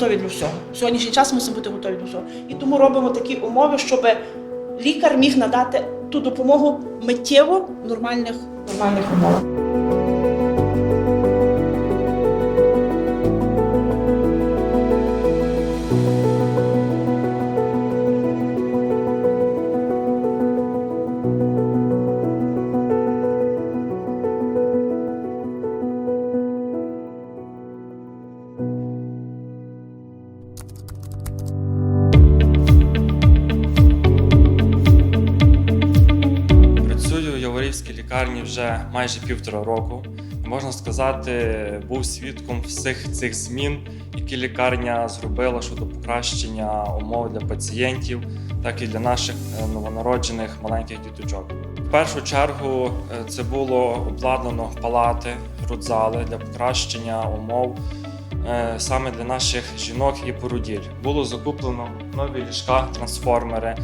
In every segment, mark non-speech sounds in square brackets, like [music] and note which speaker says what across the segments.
Speaker 1: готові до всього. В сьогоднішній час мусимо бути готові до всього. І тому робимо такі умови, щоб лікар міг надати ту допомогу миттєво в нормальних, нормальних умовах.
Speaker 2: Лікарні вже майже півтора року. Можна сказати, був свідком всіх цих змін, які лікарня зробила щодо покращення умов для пацієнтів, так і для наших е, новонароджених маленьких діточок. В першу чергу е, це було обладнано палати, родзали для покращення умов е, саме для наших жінок і породіль. Було закуплено нові ліжка, трансформери.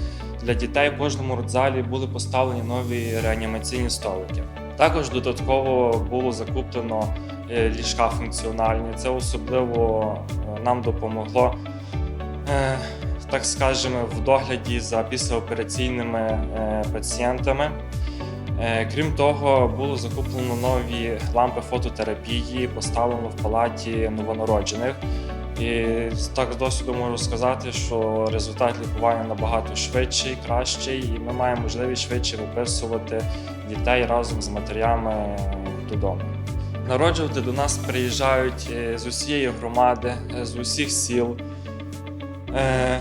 Speaker 2: Для дітей в кожному родзалі були поставлені нові реанімаційні столики. Також додатково було закуплено е, ліжка функціональні. Це особливо е, нам допомогло, е, так скажемо, в догляді за післяопераційними пацієнтами. Крім того, було закуплено нові лампи фототерапії, поставлено в палаті новонароджених. І так з досвіду можу сказати, що результат лікування набагато швидший, кращий, і ми маємо можливість швидше виписувати дітей разом з матерями додому. Народжувати до нас приїжджають е, з усієї громади, е, з усіх сіл. Е,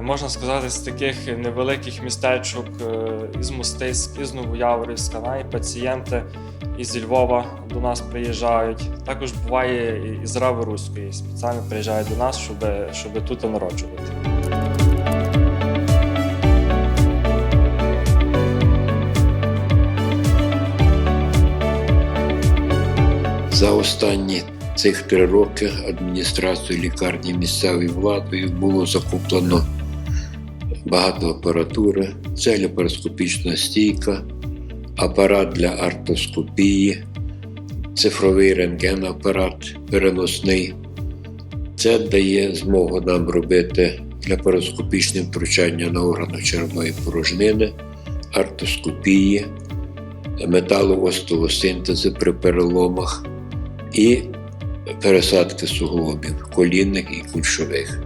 Speaker 2: Можна сказати, з таких невеликих містечок із Мостиськ, із Новояворівська, навіть пацієнти із Львова до нас приїжджають. Також буває і із Рави Руської. Спеціально приїжджають до нас, щоб, щоб тут народжувати.
Speaker 3: За останні цих три роки адміністрацією лікарні місцевою владою було закуплено багато апаратури, це ліпароскопічна стійка, апарат для артоскопії, цифровий рентгенапарат переносний. Це дає змогу нам робити лапароскопічне втручання на органах червоної порожнини, артоскопії, металоостеосинтези при переломах і пересадки суглобів колінних і кульшових.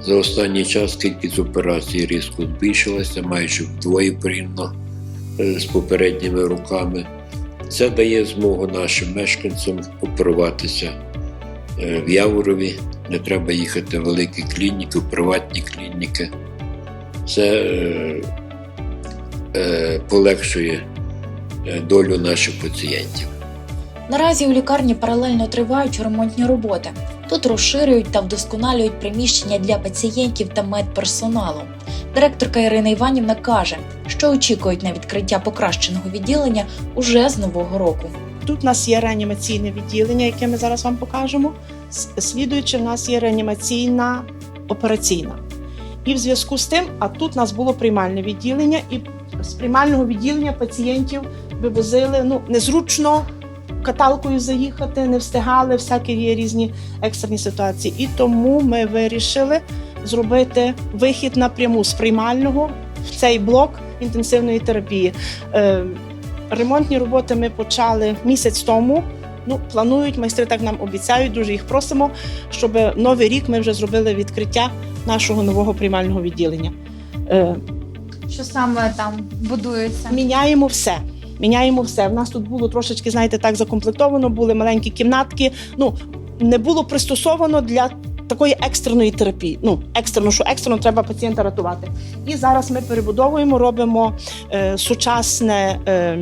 Speaker 3: За останній час кількість операцій різко збільшилася майже вдвоє порівняно з попередніми роками. Це дає змогу нашим мешканцям оперуватися е, в Яворові. Не треба їхати в великі клініки, в приватні клініки. Це е, е, полегшує е, долю наших пацієнтів.
Speaker 4: Наразі у лікарні паралельно тривають ремонтні роботи. Тут розширюють та вдосконалюють приміщення для пацієнтів та медперсоналу. Директорка Ірина Іванівна каже, що очікують на відкриття покращеного відділення уже з нового року.
Speaker 1: Тут у нас є реанімаційне відділення, яке ми зараз вам покажемо. Слідуючи, в нас є реанімаційна операційна. І в зв'язку з тим, а тут у нас було приймальне відділення, і з приймального відділення пацієнтів вивозили ну, незручно каталкою заїхати, не встигали, всякі є різні екстрені ситуації. І тому ми вирішили зробити вихід напряму з приймального в цей блок інтенсивної терапії. Е, Ремонтні роботи ми почали місяць тому. Ну, планують, майстри так нам обіцяють, дуже їх просимо, щоб новий рік ми вже зробили відкриття нашого нового приймального відділення. Е,
Speaker 5: Що саме там будується?
Speaker 1: міняємо все. Міняємо все. В нас тут було трошечки, знаєте, так закомплектовано, були маленькі кімнатки. Ну, не було пристосовано для такої екстреної терапії. Ну, екстрено, що екстрено треба пацієнта рятувати. І зараз ми перебудовуємо, робимо е, сучасне. Е,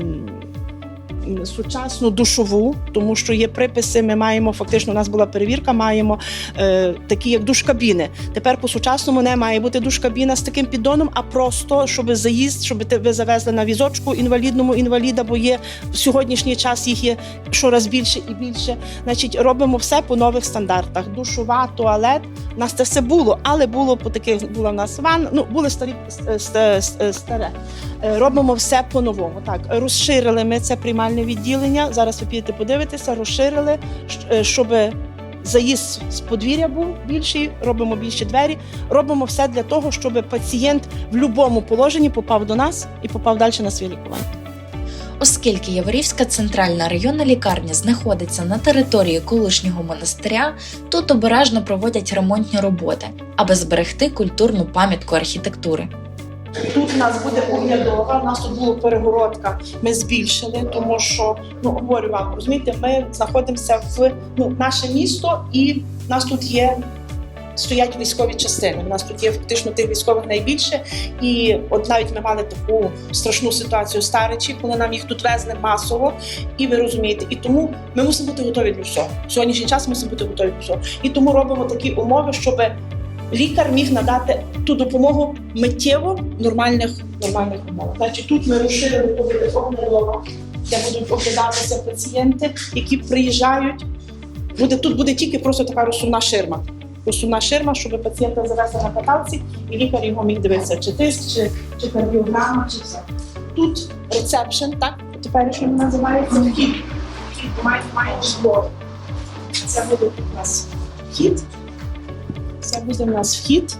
Speaker 1: Сучасну душову, тому що є приписи. Ми маємо фактично. У нас була перевірка. Маємо е, такі як душ-кабіни. Тепер по сучасному не має бути душ-кабіна з таким піддоном, а просто щоб заїзд, щоб ви завезли на візочку інвалідному інваліда, бо є в сьогоднішній час їх є щораз більше і більше. Значить, робимо все по нових стандартах. Душова, туалет. У нас це все було, але було по таких була в нас ван. Ну були старі с- с- старе. Е, Робимо все по-новому. Так, розширили ми це приймальне відділення. Зараз ви підете подивитися, розширили, е, щоб заїзд з подвір'я був більший, робимо більші двері, робимо все для того, щоб пацієнт в будь-якому положенні попав до нас і попав далі на своє лікування.
Speaker 4: Оскільки Яворівська центральна районна лікарня знаходиться на території колишнього монастиря, тут обережно проводять ремонтні роботи, аби зберегти культурну пам'ятку архітектури.
Speaker 1: Нас буде оглядова, у нас тут була перегородка. Ми збільшили, тому що ну говорю вам, розумієте, ми знаходимося в ну наше місто, і в нас тут є. Стоять військові частини. У нас тут є фактично тих військових найбільше. І от навіть ми мали таку страшну ситуацію старичі, коли нам їх тут везли масово. І ви розумієте, і тому ми мусимо бути готові до всього. Сьогоднішній час мусимо бути готові до всього. І тому робимо такі умови, щоб лікар міг надати ту допомогу миттєво нормальних нормальних умовах. Значить, тут ми розширили повітря оглядова, де будуть оглядатися пацієнти, які приїжджають. Буде тут буде тільки просто така розсувна ширма. Розсувна ширма, щоб пацієнта завести на каталці, і лікар його міг дивитися, чи тиск, чи, чи кардіограма, чи все. Тут рецепшн, так тепер що називається вхід. Вхід має має шкло. Це буде у нас вхід. Це буде у нас вхід.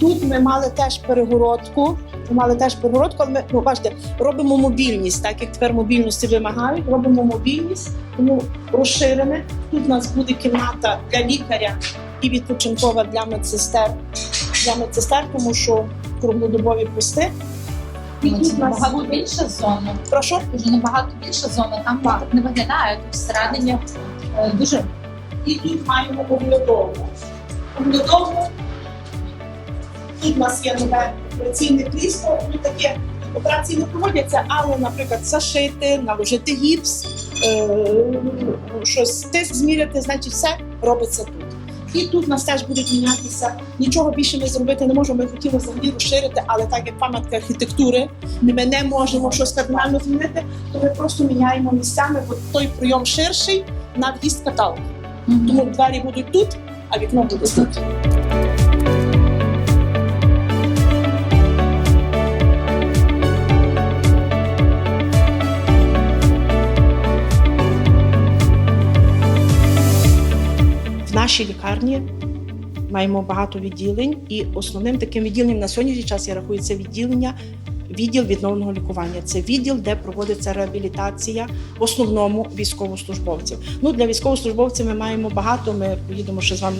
Speaker 1: Тут ми мали теж перегородку. Ми мали теж перегородку, але ми ну, бачите, робимо мобільність, так як тепер мобільності вимагають, робимо мобільність, тому розширене. Тут у нас буде кімната для лікаря і відпочинкова для медсестер. Для медсестер, тому що круглодобові пости. І тут
Speaker 5: це
Speaker 1: у нас
Speaker 5: набагато більша зона.
Speaker 1: Прошу.
Speaker 5: Дуже набагато більша зона. Там так не виглядає. Тут всередині е, дуже
Speaker 1: І тут маємо оглядову. Оглядову. Тут у нас є нове операційне крісло, ну таке операції не проводяться, але, наприклад, зашити, наложити гіпс, е, щось тиск зміряти, значить, все робиться тут. І тут нас теж будуть мінятися. Нічого більше ми зробити не можемо. Ми хотіли взагалі розширити, але так як пам'ятка архітектури, ми не можемо щось кардинально змінити, то ми просто міняємо місцями, бо той прийом ширший на в'їзд каталки. Тому двері будуть тут, а вікно буде тут. Нашій лікарні маємо багато відділень, і основним таким відділенням на сьогоднішній час я рахую це відділення. Відділ відновленого лікування це відділ, де проводиться реабілітація в основному військовослужбовців. Ну для військовослужбовців ми маємо багато. Ми поїдемо ще з вами.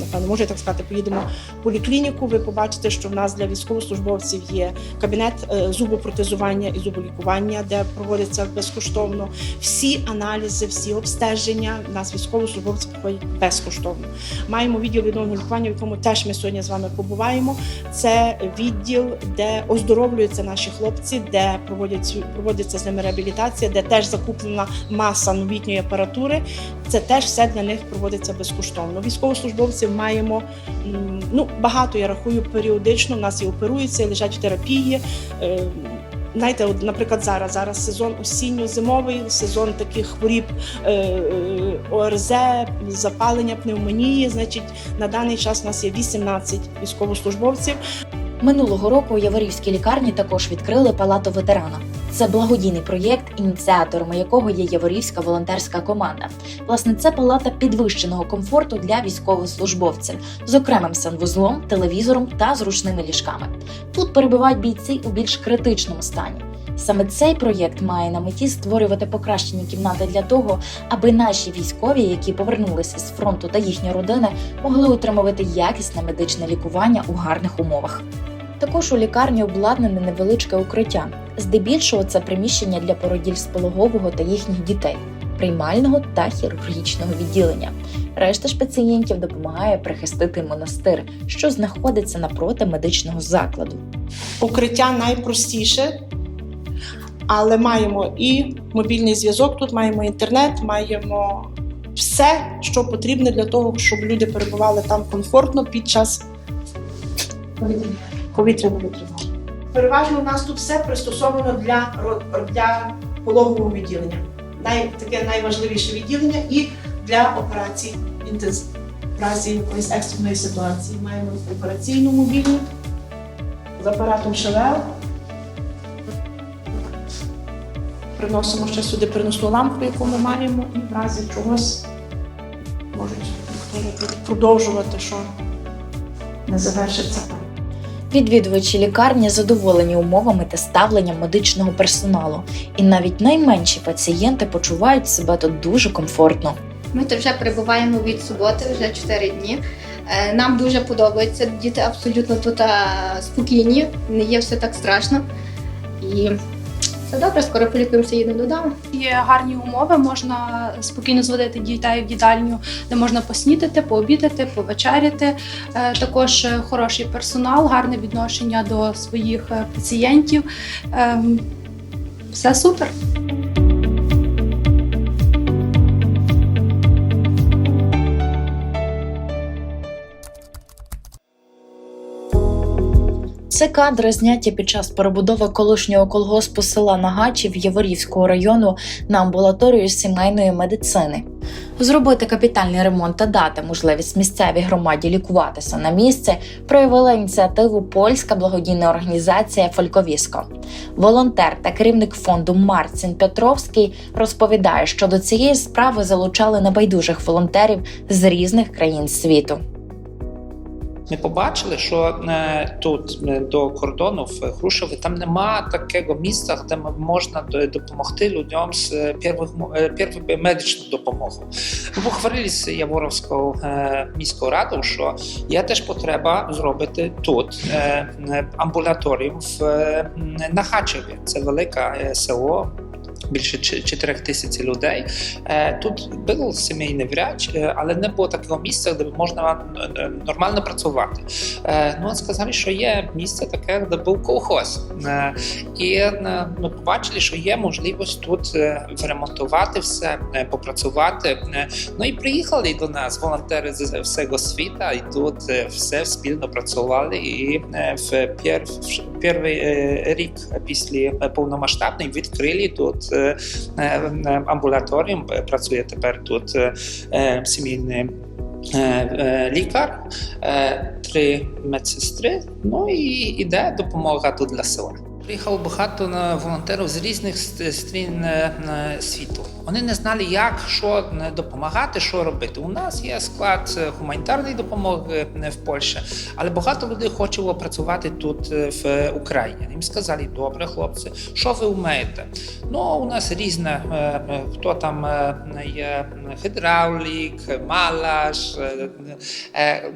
Speaker 1: Напевно, можу так сказати, поїдемо в поліклініку. Ви побачите, що в нас для військовослужбовців є кабінет е, зубопротезування і зуболікування, де проводиться безкоштовно. Всі аналізи, всі обстеження в нас військовослужбовці проходять безкоштовно. Маємо відділ відновленого лікування, в якому теж ми сьогодні з вами побуваємо. Це відділ, де оздоровлюються наші хлопці, де проводять проводиться з ними реабілітація, де теж закуплена маса новітньої апаратури. Це теж все для них проводиться безкоштовно. Військовослужбовців маємо ну багато. Я рахую періодично. У нас і оперуються, і лежать в терапії. Е, Знаєте, от, наприклад, зараз зараз сезон осінньо-зимовий, сезон таких хворіб е, е, ОРЗ, запалення пневмонії. Значить, на даний час у нас є 18 військовослужбовців.
Speaker 4: Минулого року у Яворівській лікарні також відкрили палату ветерана. Це благодійний проєкт, ініціаторами якого є Яворівська волонтерська команда. Власне, це палата підвищеного комфорту для військовослужбовців з окремим санвузлом, телевізором та зручними ліжками. Тут перебувають бійці у більш критичному стані. Саме цей проєкт має на меті створювати покращені кімнати для того, аби наші військові, які повернулися з фронту та їхні родини, могли отримувати якісне медичне лікування у гарних умовах. Також у лікарні обладнане невеличке укриття. Здебільшого це приміщення для породіль з пологового та їхніх дітей, приймального та хірургічного відділення. Решта ж пацієнтів допомагає прихистити монастир, що знаходиться напроти медичного закладу.
Speaker 1: Укриття найпростіше, але маємо і мобільний зв'язок. Тут маємо інтернет, маємо все, що потрібне для того, щоб люди перебували там комфортно під час повітряної тривоги. Переважно у нас тут все пристосовано для, для пологового відділення. Най, таке найважливіше відділення і для операцій інтенз... в разі якоїсь екстреної ситуації. Маємо операційну мобільну з апаратом ШВЛ. Приносимо ще сюди переносну лампу, яку ми маємо, і в разі чогось можуть продовжувати, що не завершиться.
Speaker 4: Відвідувачі лікарні задоволені умовами та ставленням медичного персоналу, і навіть найменші пацієнти почувають себе тут дуже комфортно.
Speaker 6: Ми тут вже перебуваємо від суботи, вже 4 дні. Е, Нам дуже подобається. Діти абсолютно тут спокійні, не є все так страшно. І все добре, скоро полікуємося, їдемо додому.
Speaker 7: Є гарні умови, можна спокійно зводити дітей в їдальню, де можна поснідати, пообідати, повечеряти. Е, Також е, хороший персонал, гарне відношення до своїх е, пацієнтів. Ем, Все супер.
Speaker 4: Це кадри зняті під час перебудови колишнього колгоспу села Нагачів Яворівського району на амбулаторію сімейної медицини. Зробити капітальний ремонт та дати можливість місцевій громаді лікуватися на місці проявила ініціативу польська благодійна організація Фольковіско. Волонтер та керівник фонду Марцін Петровський розповідає, що до цієї справи залучали небайдужих волонтерів з різних країн світу.
Speaker 8: Ми побачили, що е, тут е, до кордону в Хрущові там нема такого місця, де можна допомогти людям з е, первої медичну допомогу. Ми похвалилися Яворовською е, міською радою, що є теж потреба зробити тут амбулаторію в Нахачеві. Це велике село. Більше 4 тисяч людей. Е, Тут був сімейний врач, е, але не було такого місця, де можна е, нормально працювати. Ну, сказали, що є місце таке, де був колхоз. І ми побачили, що є можливість тут відремонтувати все, попрацювати. Ну і приїхали до нас волонтери з всього світу, і тут все спільно працювали. І в перший рік після повномасштабної відкрили тут е, е. Працює тепер тут е, е, сімейний е, е, лікар, е, три медсестри. Ну і іде допомога тут для села. Приїхало багато волонтерів з різних ст- сторін е, е, світу. Вони не знали, як що допомагати, що робити. У нас є склад е, гуманітарної допомоги е, в Польщі, але багато людей хочело працювати тут е, в Україні. Їм сказали, добре, хлопці, що ви вмієте? Ну, у нас різне, хто там є гідравлік, малаш.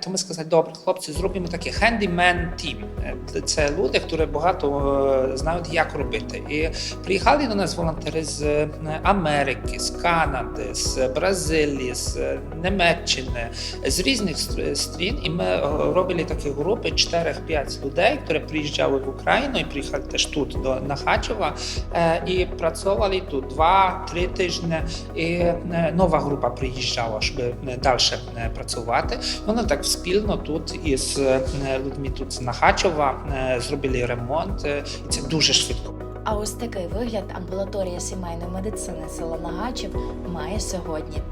Speaker 8: То ми сказали, добре, хлопці, зробимо такий handyman team. Це люди, які багато знають, як робити. І приїхали до нас волонтери з е, Америки, з Канади, з Бразилії, з Німеччини, з різних сторін. І ми е, робили такі групи 4-5 людей, які приїжджали в Україну і приїхали теж тут до Нахачева і працювали тут 2-3 тижні. І е, нова група приїжджала, щоб далі працювати. Вони так спільно тут із е, людьми тут з Нахачева зробили ремонт, і це дуже швидко.
Speaker 4: А ось такий вигляд амбулаторія сімейної медицини села Нагачів має сьогодні.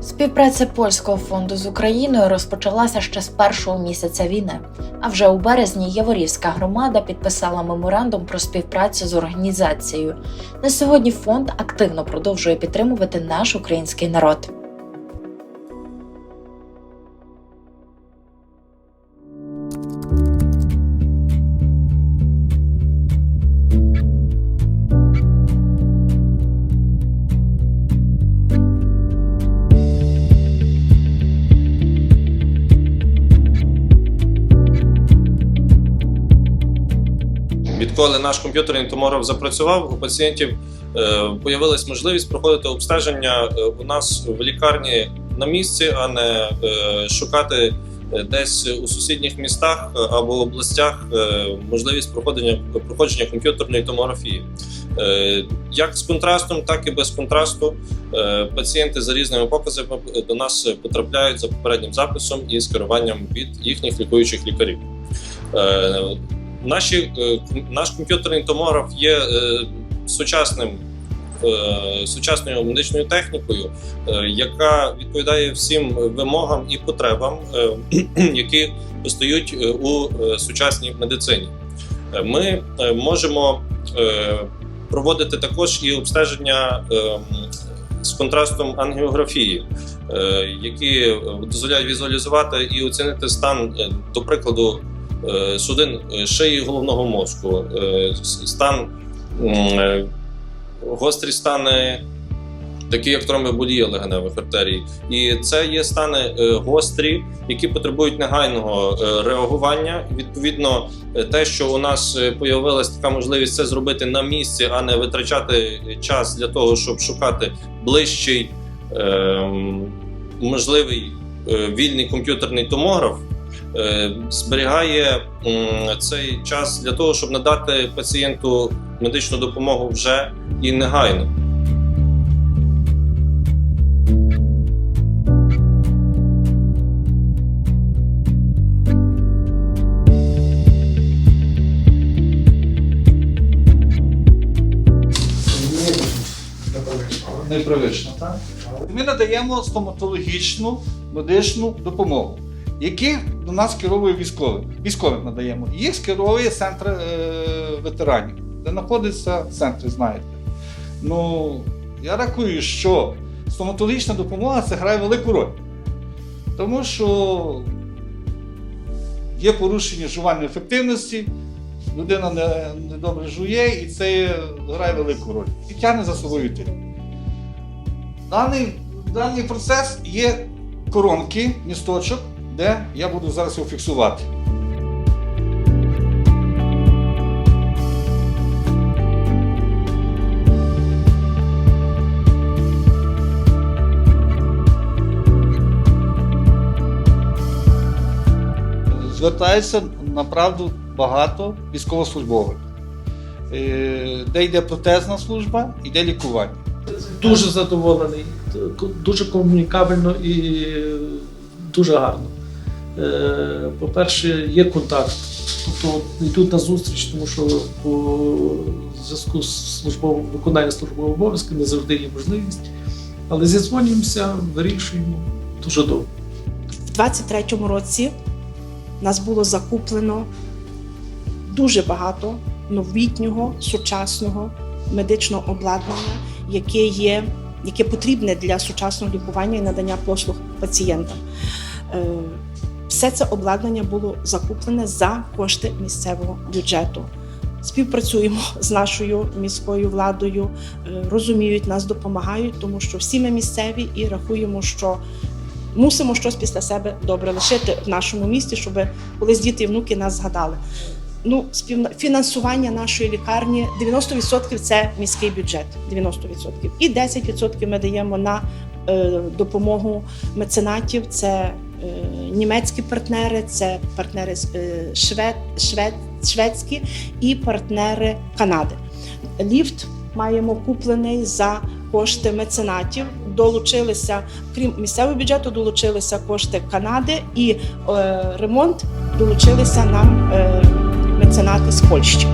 Speaker 4: Співпраця польського фонду з Україною розпочалася ще з першого місяця війни. А вже у березні Яворівська громада підписала меморандум про співпрацю з організацією. На сьогодні фонд активно продовжує підтримувати наш український народ.
Speaker 9: Відколи наш комп'ютерний томограф запрацював, у пацієнтів е, появилась можливість проходити обстеження е, у нас в лікарні на місці, а не е, шукати десь у сусідніх містах або областях можливість проходження проходження комп'ютерної томографії. Як з контрастом, так і без контрасту. Пацієнти за різними показами до нас потрапляють за попереднім записом і скеруванням від їхніх лікуючих лікарів. Наші, е, наш комп'ютерний томограф є е, сучасним, е, сучасною медичною технікою, яка відповідає всім вимогам і потребам, [clears throat] які постають у сучасній медицині. Ми можемо проводити також і обстеження з контрастом ангіографії, які дозволяють візуалізувати і оцінити стан, до прикладу, судин е, шиї головного мозку, е, стан е, гострі стани. Такі як тромбоболія легеневих артерій, і це є стани е, гострі, які потребують негайного е, реагування. Відповідно, е, те, що у нас е, появилась така можливість це зробити на місці, а не витрачати час для того, щоб шукати ближчий ем, можливий е, вільний комп'ютерний томограф. Е, Зберігає цей час для того, щоб надати пацієнту медичну допомогу вже і негайно.
Speaker 10: Непривично, так? Ми надаємо стоматологічну медичну допомогу, яких до нас керує військових. Військових надаємо. Їх скеровує центр е, ветеранів, де знаходиться центр, знаєте. Ну, я рахую, що стоматологічна допомога це грає велику роль. Тому що є порушення жувальної ефективності, людина не, недобре жує, і це грає велику роль. І тягне за собою тим. Даний, даний процес є коронки, місточок, де я буду зараз його фіксувати. Звертається направду багато військовослужбових, Е, де йде протезна служба, йде лікування.
Speaker 11: дуже задоволений, дуже комунікабельно і дуже гарно. Е, По-перше, є контакт. Тобто йдуть на зустріч, тому що по зв'язку з службовим виконанням службового обов'язку не завжди є можливість. Але зідзвонюємося, вирішуємо дуже добре.
Speaker 1: В 23-му році нас було закуплено дуже багато новітнього, сучасного медичного обладнання, яке є, яке потрібне для сучасного лікування і надання послуг пацієнтам. Все це обладнання було закуплене за кошти місцевого бюджету. Співпрацюємо з нашою міською владою, е, розуміють нас, допомагають, тому що всі ми місцеві і рахуємо, що мусимо щось після себе добре лишити в нашому місті, щоб колись діти і внуки нас згадали. Ну, фінансування нашої лікарні 90% це міський бюджет. 90%. І 10% ми даємо на е, допомогу меценатів. Це німецькі партнери, це партнери е, швед, швед, шведські і партнери Канади. Ліфт маємо куплений за кошти меценатів. Долучилися, крім місцевого бюджету, долучилися кошти Канади і е, ремонт долучилися нам е, меценати з Польщі.